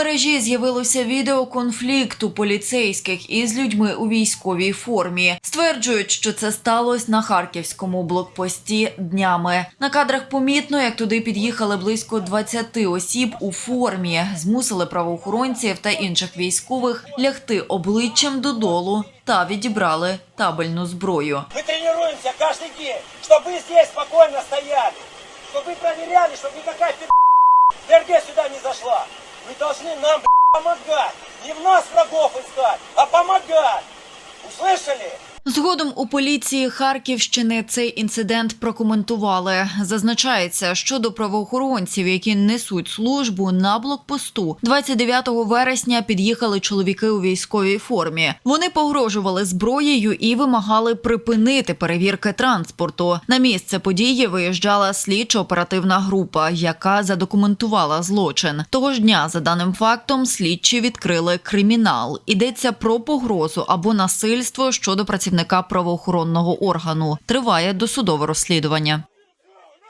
мережі з'явилося відео конфлікту поліцейських із людьми у військовій формі. Стверджують, що це сталося на харківському блокпості днями. На кадрах помітно, як туди під'їхали близько 20 осіб у формі, змусили правоохоронців та інших військових лягти обличчям додолу та відібрали табельну зброю. Мы тренируемся каждый день, чтобы вы здесь спокойно стояли, чтобы вы проверяли, чтобы никакая пи*** ДРГ сюда не зашла. Вы должны нам б***ь, помогать, не в нас врагов искать, а помогать. Услышали? Згодом у поліції Харківщини цей інцидент прокоментували. Зазначається, що до правоохоронців, які несуть службу на блокпосту, 29 вересня під'їхали чоловіки у військовій формі. Вони погрожували зброєю і вимагали припинити перевірки транспорту. На місце події виїжджала слідчо-оперативна група, яка задокументувала злочин. Того ж дня, за даним фактом, слідчі відкрили кримінал. Йдеться про погрозу або насильство щодо працівника правоохоронного органу. Триває досудове розслідування.